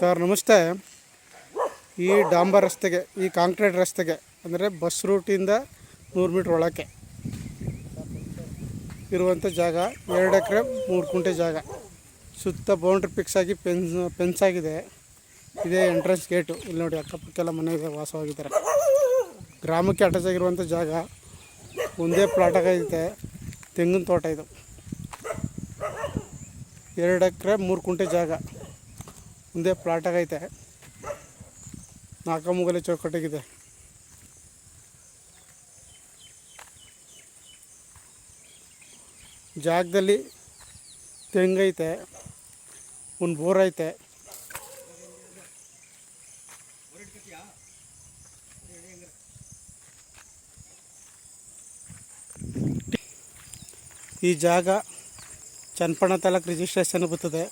Sir, ನಮಸ್ತೆ. ಈ ಡಾಂಬರ್ ರಸ್ತೆಗೆ, ಈ ಕಾಂಕ್ರೀಟ್ ರಸ್ತೆಗೆ, ಅಂದರೆ ಬಸ್ ರೂಟಿಂದ ನೂರು ಮೀಟ್ರ್ ಒಳಕ್ಕೆ ಇರುವಂಥ ಜಾಗ, ಎರಡು ಎಕರೆ, ಮೂರು ಕುಂಟೆ ಜಾಗ. ಸುತ್ತ ಬೌಂಡ್ರಿ ಫಿಕ್ಸ್ ಆಗಿ ಪೆನ್ಸ್ ಪೆನ್ಸ್ ಆಗಿದೆ. ಇದೇ ಎಂಟ್ರೆನ್ಸ್ ಗೇಟು ಇಲ್ಲಿ ನೋಡಿ ಅಕ್ಕಪಕ್ಕೆಲ್ಲ ಮನೆ ವಾಸವಾಗಿದ್ದಾರೆ. ಗ್ರಾಮಕ್ಕೆ ಅಟ್ಯಾಚ್ ಆಗಿರುವಂಥ ಜಾಗ, ಒಂದೇ ಪ್ಲಾಟ್ ಆಗೈತೆ ತೆಂಗಿನ ತೋಟ ಇದು. ಎರಡು ಎಕರೆ, ಮೂರು ಕುಂಟೆ ಜಾಗ. ಒಂದೇ ಪ್ಲಾಟಾಗೈತೆ. ನಾಲ್ಕು ಮುಗಲೆ ಚೌಕಟ್ಟಿಗಿದೆ ಜಾಗದಲ್ಲಿ ತೆಂಗೈತೆ, ಒಂದು ಬೋರ್ ಐತೆ ಈ ಜಾಗ ಚನ್ನಪಣ ತಾಲೂಕು ರಿಜಿಸ್ಟ್ರೇಷನ್ ಬರ್ತದೆ.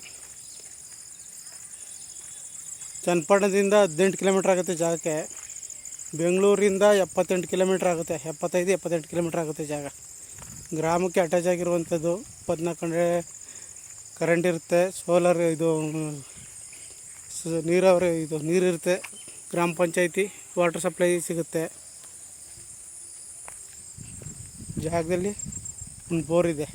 ಚನ್ನಪಟ್ಟಣದಿಂದ ಹದಿನೆಂಟು ಕಿಲೋಮೀಟ್ರ್ ಆಗುತ್ತೆ ಜಾಗಕ್ಕೆ. ಬೆಂಗಳೂರಿಂದ ಎಪ್ಪತ್ತೆಂಟು ಕಿಲೋಮೀಟ್ರ್ ಆಗುತ್ತೆ. ಎಪ್ಪತ್ತೈದು, ಎಪ್ಪತ್ತೆಂಟು ಕಿಲೋಮೀಟ್ರ್ ಆಗುತ್ತೆ ಜಾಗ. ಗ್ರಾಮಕ್ಕೆ ಅಟ್ಯಾಚ್ ಆಗಿರುವಂಥದ್ದು ಇಪ್ಪತ್ನಾಲ್ಕು ಗಂಟೆ ಕರೆಂಟ್ ಇರುತ್ತೆ. ಸೋಲಾರ್ ಇದು ನೀರಾವರಿ ಇದು ನೀರಿರುತ್ತೆ ಗ್ರಾಮ ಪಂಚಾಯಿತಿ ವಾಟರ್ ಸಪ್ಲೈ ಸಿಗುತ್ತೆ. ಜಾಗದಲ್ಲಿ ಒಂದು ಬೋರ್ ಇದೆ.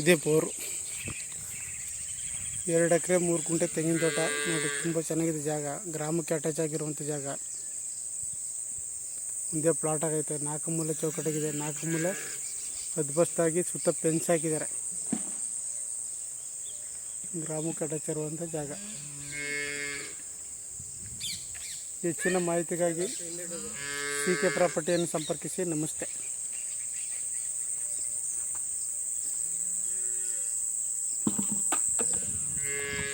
ಇದೇ ಬೋರು ಎರಡು ಎಕರೆ, ಮೂರು ಕುಂಟೆ ತೆಂಗಿನ ತೋಟ ನೋಡಿ, ತುಂಬ ಚೆನ್ನಾಗಿದೆ ಜಾಗ. ಗ್ರಾಮಕ್ಕೆ ಅಟ್ಯಾಚ್ ಆಗಿರುವಂಥ ಜಾಗ. ಒಂದೇ ಪ್ಲಾಟ್ ಆಗೈತೆ. ನಾಲ್ಕು ಮೂಲೆ ಚೌಕಟ್ಟಾಗಿದೆ. ನಾಲ್ಕು ಮೂಲೆ ಅದ್ಭಸ್ತಾಗಿ ಸುತ್ತ ಪೆನ್ಸ್ ಹಾಕಿದ್ದಾರೆ. ಗ್ರಾಮಕ್ಕೆ ಅಟ್ಯಾಚ್ ಇರುವಂಥ ಜಾಗ. ಹೆಚ್ಚಿನ ಮಾಹಿತಿಗಾಗಿ ಸಿ ಕೆ ಪ್ರಾಪರ್ಟಿಯನ್ನು ಸಂಪರ್ಕಿಸಿ. ನಮಸ್ತೆ. Yeah.